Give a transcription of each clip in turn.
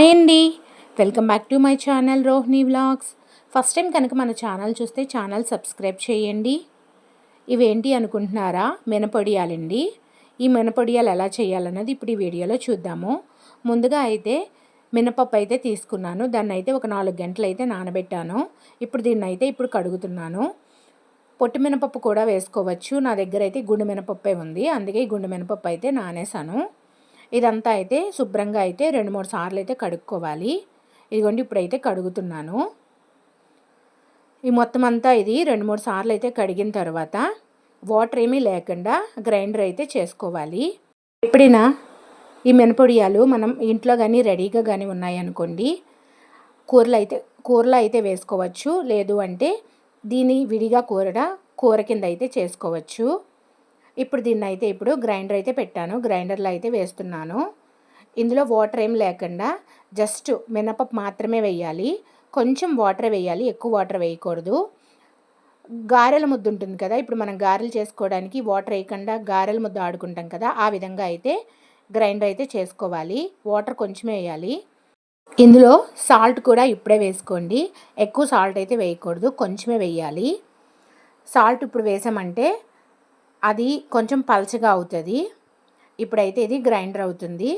Hi అండి. Welcome back to my channel Rohini vlogs. First time కనుక మన channel చూస్తే ఛానల్ సబ్స్క్రైబ్ చేయండి. ఇవేంటి అనుకుంటున్నారా? మినపొడియాలండి. ఈ మినపొడియాలు ఎలా చేయాలన్నది ఇప్పుడు ఈ వీడియోలో చూద్దాము. ముందుగా అయితే మినపప్పు అయితే తీసుకున్నాను. దాన్ని అయితే ఒక నాలుగు గంటలు అయితే నానబెట్టాను. ఇప్పుడు దీన్ని అయితే ఇప్పుడు కడుగుతున్నాను. పొట్టు మినపప్పు కూడా వేసుకోవచ్చు. నా దగ్గర అయితే గుండు మినపప్పే ఉంది. అందుకే ఈ గుండు మినపప్పు అయితే నానేసాను ఇదంతా అయితే శుభ్రంగా అయితే రెండు మూడు సార్లు అయితే కడుక్కోవాలి. ఇదిగోండి ఇప్పుడైతే కడుగుతున్నాను. ఈ మొత్తం అంతా ఇది రెండు మూడు సార్లు అయితే కడిగిన తర్వాత వాటర్ ఏమీ లేకుండా గ్రైండర్ అయితే చేసుకోవాలి. ఎప్పుడైనా ఈ మినపొడియాలు మనం ఇంట్లో కానీ రెడీగా కానీ ఉన్నాయనుకోండి కూరలు అయితే కూరలో అయితే వేసుకోవచ్చు. లేదు అంటే దీన్ని విడిగా కూర కూర కింద అయితే చేసుకోవచ్చు. ఇప్పుడు దీన్ని అయితే ఇప్పుడు గ్రైండర్ అయితే పెట్టాను. గ్రైండర్లో అయితే వేస్తున్నాను. ఇందులో వాటర్ ఏం లేకుండా జస్ట్ మినపప్పు మాత్రమే వేయాలి. కొంచెం వాటర్ వేయాలి. ఎక్కువ వాటర్ వేయకూడదు. గారెల ముద్ద ఉంటుంది కదా ఇప్పుడు మనం గారెలు చేసుకోవడానికి వాటర్ వేయకుండా గారెల ముద్ద ఆడుకుంటాం కదా ఆ విధంగా అయితే గ్రైండర్ అయితే చేసుకోవాలి. వాటర్ కొంచెమే వేయాలి. ఇందులో సాల్ట్ కూడా ఇప్పుడే వేసుకోండి. ఎక్కువ సాల్ట్ అయితే వేయకూడదు. కొంచెమే వేయాలి. సాల్ట్ ఇప్పుడు వేసామంటే అది కొంచెం పలచగా అవుతుంది. ఇప్పుడైతే ఇది గ్రైండర్ అవుతుంది.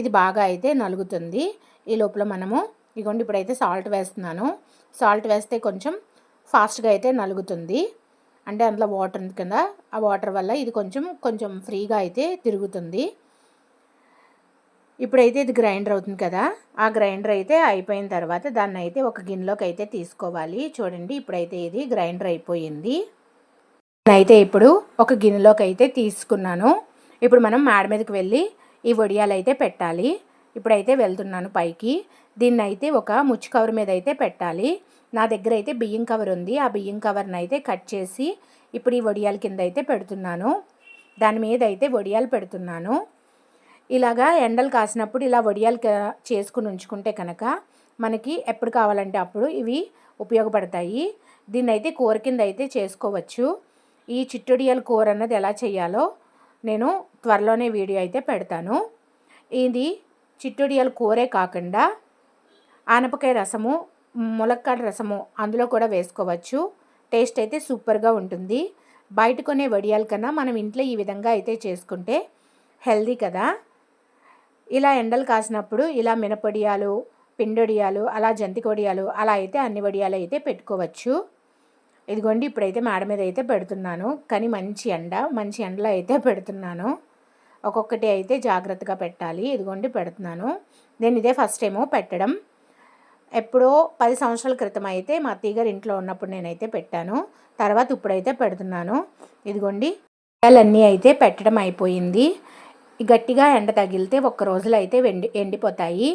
ఇది బాగా అయితే నలుగుతుంది. ఈ లోపల మనము ఇగోండి ఇప్పుడైతే సాల్ట్ వేస్తున్నాను. సాల్ట్ వేస్తే కొంచెం ఫాస్ట్గా అయితే నలుగుతుంది. అంటే అందులో వాటర్ ఉంది కదా ఆ వాటర్ వల్ల ఇది కొంచెం కొంచెం ఫ్రీగా అయితే తిరుగుతుంది. ఇప్పుడైతే ఇది గ్రైండర్ అవుతుంది కదా ఆ గ్రైండర్ అయితే అయిపోయిన తర్వాత దాన్ని అయితే ఒక గిన్నెలోకి అయితే తీసుకోవాలి. చూడండి ఇప్పుడైతే ఇది గ్రైండర్ అయిపోయింది. అయితే ఇప్పుడు ఒక గిన్నెలోకి అయితే తీసుకున్నాను. ఇప్పుడు మనం మేడ మీదకి వెళ్ళి ఈ వడియాలు అయితే పెట్టాలి. ఇప్పుడైతే వెళ్తున్నాను పైకి. దీన్ని అయితే ఒక ముచ్చు కవర్ మీద అయితే పెట్టాలి. నా దగ్గర అయితే బియ్యం కవర్ ఉంది. ఆ బియ్యం కవర్ని అయితే కట్ చేసి ఇప్పుడు ఈ వడియాల కింద అయితే పెడుతున్నాను. దాని మీద అయితే వడియాలు పెడుతున్నాను. ఇలాగా ఎండలు కాసినప్పుడు ఇలా వడియాలు చేసుకుని ఉంచుకుంటే కనుక మనకి ఎప్పుడు కావాలంటే అప్పుడు ఇవి ఉపయోగపడతాయి. దీన్ని అయితే కూర కింద అయితే చేసుకోవచ్చు. ఈ చిట్టుడియాల కూర అన్నది ఎలా చేయాలో నేను త్వరలోనే వీడియో అయితే పెడతాను. ఇది చిట్టుడియాల కూరే కాకుండా ఆనపకాయ రసము ములక్కాడ రసము అందులో కూడా వేసుకోవచ్చు. టేస్ట్ అయితే సూపర్గా ఉంటుంది. బయట కొనే వడియాల కన్నా మనం ఇంట్లో ఈ విధంగా అయితే చేసుకుంటే హెల్దీ కదా. ఇలా ఎండలు కాసినప్పుడు ఇలా మినపొడియాలు పిండొడియాలు అలా జంతికొడియాలు అలా అయితే అన్ని వడియాలు అయితే పెట్టుకోవచ్చు. ఇదిగోండి ఇప్పుడైతే మేడ మీద అయితే పెడుతున్నాను. కానీ మంచి ఎండ మంచి ఎండలో అయితే పెడుతున్నాను. ఒక్కొక్కటి అయితే జాగ్రత్తగా పెట్టాలి. ఇదిగోండి పెడుతున్నాను. నేను ఇదే ఫస్ట్ టైము పెట్టడం. ఎప్పుడో పది సంవత్సరాల క్రితం అయితే మా అత్తయ్యగారు ఇంట్లో ఉన్నప్పుడు నేనైతే పెట్టాను. తర్వాత ఇప్పుడైతే పెడుతున్నాను. ఇదిగోండి ఎండలన్నీ అయితే పెట్టడం అయిపోయింది. గట్టిగా ఎండ తగిలితే ఒక్క రోజులో అయితే వెండి ఎండిపోతాయి.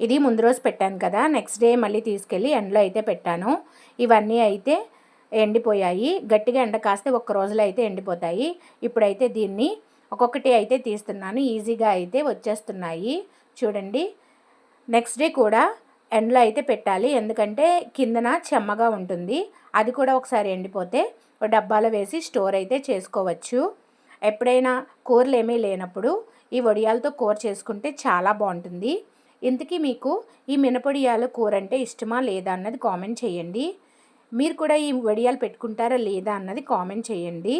ఇది ముందు రోజు పెట్టాను కదా నెక్స్ట్ డే మళ్ళీ తీసుకెళ్ళి ఎండలో అయితే పెట్టాను. ఇవన్నీ అయితే ఎండిపోయాయి. గట్టిగా ఎండ కాస్తే ఒక్క రోజులో అయితే ఎండిపోతాయి. ఇప్పుడైతే దీన్ని ఒక్కొక్కటి అయితే తీస్తున్నాను. ఈజీగా అయితే వచ్చేస్తున్నాయి. చూడండి. నెక్స్ట్ డే కూడా ఎండలో అయితే పెట్టాలి. ఎందుకంటే కిందన చెమ్మగా ఉంటుంది. అది కూడా ఒకసారి ఎండిపోతే డబ్బాలో వేసి స్టోర్ అయితే చేసుకోవచ్చు. ఎప్పుడైనా కూరలు ఏమీ లేనప్పుడు ఈ వడియాలతో కూర చేసుకుంటే చాలా బాగుంటుంది. ఇంతకీ మీకు ఈ మినపొడియాల కూర అంటే ఇష్టమా లేదా అన్నది కామెంట్ చేయండి. మీరు కూడా ఈ వడియాలు పెట్టుకుంటారా లేదా అన్నది కామెంట్ చేయండి.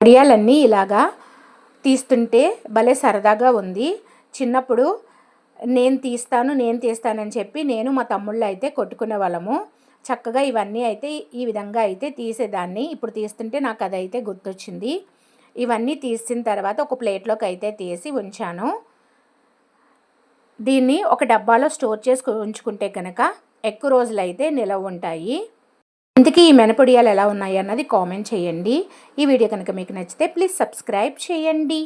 వడియాలన్నీ ఇలాగా తీస్తుంటే భలే సరదాగా ఉంది. చిన్నప్పుడు నేను తీస్తాను నేను తీస్తానని చెప్పి నేను మా తమ్ముళ్ళు అయితే కొట్టుకునే వాళ్ళము. చక్కగా ఇవన్నీ అయితే ఈ విధంగా అయితే తీసేదాన్ని. ఇప్పుడు తీస్తుంటే నాకు అదైతే గుర్తొచ్చింది. ఇవన్నీ తీసిన తర్వాత ఒక ప్లేట్లోకి అయితే తీసి ఉంచాను. దీన్ని ఒక డబ్బాలో స్టోర్ చేసి ఉంచుకుంటే కనుక ఎక్కువ రోజులు అయితే నిలవ ఉంటాయి. ఇంతకీ ఈ మెనపొడియాలు ఎలా ఉన్నాయి అన్నది కామెంట్ చేయండి. ఈ వీడియో కనుక మీకు నచ్చితే ప్లీజ్ సబ్స్క్రైబ్ చేయండి.